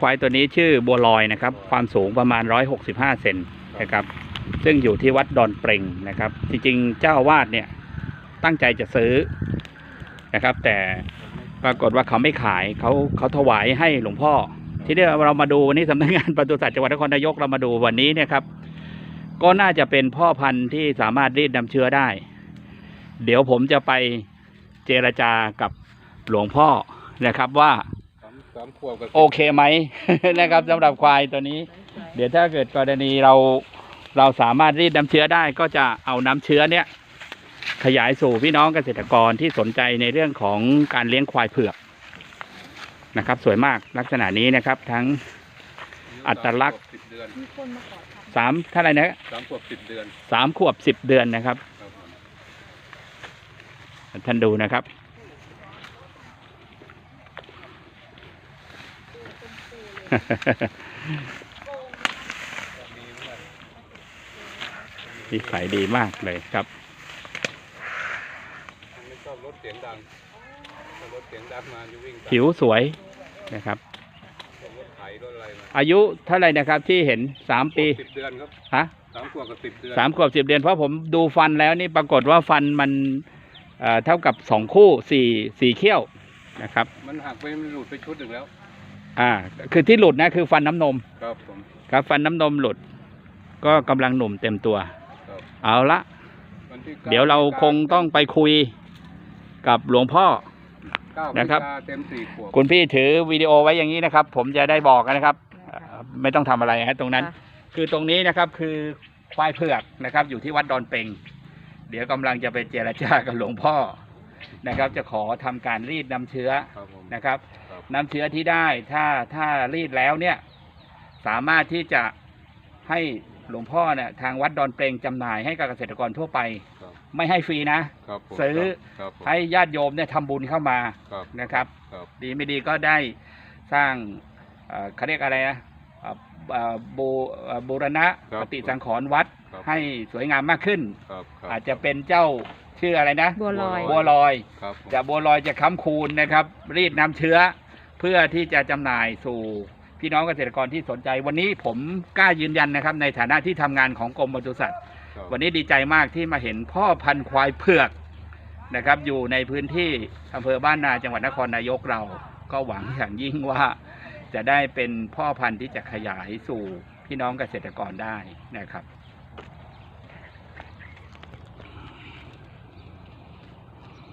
ควายตัวนี้ชื่อบัวลอยนะครับ ความสูงประมาณ 165 เซนนะครับ ซึ่งอยู่ที่วัดดอนเปรงนะครับ จริงๆ เจ้าอาวาดเนี่ยตั้งใจจะซื้อนะครับ แต่ปรากฏว่าเขาไม่ขายเขาเขาถวายให้หลวงพ่อ ที่เดียวเรามาดูวันนี้สำนักงานปศุสัตว์จังหวัดนครนายกเรามาดูวันนี้เนี่ยครับ ก็น่าจะเป็นพ่อพันธุ์ที่สามารถรีดนำเชื้อได้ เดี๋ยวผมจะไปเจรจากับหลวงพ่อนะครับว่า สามสามขวบกับโอเคไหม นะครับสำหรับควายตัวนี้ เดี๋ยวถ้าเกิดกรณีเราเราสามารถรีดน้ำเชื้อได้ก็จะเอาน้ำเชื้อเนี่ย ขยายสู่พี่น้องเกษตรกรที่สนใจในเรื่องของการเลี้ยงควายเผือกนะครับ สวยมากลักษณะนี้นะครับ ทั้ง อัตลักษณ์ สิบเดือนมีคนมาขอทำสามเท่าไหร่นะสามขวบสิบเดือนสามขวบสิบเดือนนะครับ ครับผมท่านดูนะครับ นิสัยดีมากเลยครับไม่ชอบรถเสียงดังถ้ารถเสียงดังมาจะวิ่งตามผิวสวยนะครับรถไถรถอะไรมาอายุเท่าไหร่นะครับที่เห็นสามปีสิบเดือนครับฮะสามขวบกับสิบเดือนสามขวบสิบเดือนเพราะผมดูฟันแล้วนี่ปรากฏว่าฟันมันเอ่อเท่ากับสองคู่สี่สี่เขี้ยวนะครับ มันหักไปมันหลุดไปชุดหนึ่งแล้ว อ่า คือที่หลุดนะคือฟันน้ำนม ครับผม ครับ ฟันน้ำนมหลุด ก็กำลังหนุ่มเต็มตัว ครับเอาละวันที่ก้เดี๋ยวเราคงต้องไปคุยกับหลวงพ่อ เก้านะครับ พฤศจิกาเต็มสี่ขวบ คุณพี่ถือวิดีโอไว้อย่างนี้นะครับ ผมจะได้บอกนะครับเอ่อไม่ต้องทำอะไรฮะตรงนั้นคือตรงนี้นะครับคือควายเผือกนะครับ อยู่ที่วัดดอนเปงเดี๋ยวกำลังจะไปเจรจากับหลวงพ่อนะครับ จะขอทำการรีดน้ำเชื้อครับผม นะครับครับ น้ำเชื้อที่ได้ถ้าถ้ารีดแล้วเนี่ย สามารถที่จะให้หลวงพ่อเนี่ยทางวัดดอนเปรงจำหน่ายให้กับเกษตรกรทั่วไป ครับไม่ให้ฟรีนะ ครับผมซื้อ ครับผม ให้ญาติโยมเนี่ยทำบุญเข้ามาครับ นะครับ ครับ ดีไม่ดีก็ได้สร้างเอ่อเขาเรียกอะไรนะเอ่อเอ่อบูเอ่อบูรณะปฏิสังขรณ์วัดครับ ให้สวยงามมากขึ้น ครับครับ อาจจะเป็นเจ้าชื่ออะไรนะ บัวลอย บัวลอย ครับผม จะบัวลอยจะค้ำคูณนะครับ รีดน้ำเชื้อ เพื่อที่จะจำหน่ายสู่พี่น้องเกษตรกรที่สนใจ วันนี้ผมกล้ายืนยันนะครับ ในฐานะที่ทำงานของกรมปศุสัตว์ครับวันนี้ดีใจมากที่มาเห็นพ่อพันธุ์ควายเผือกนะครับ อยู่ในพื้นที่อำเภอบ้านนาจังหวัดนครนายกเรา ก็หวังอย่างยิ่งว่าจะได้เป็นพ่อพันธุ์ที่จะขยายสู่พี่น้องเกษตรกรได้นะครับ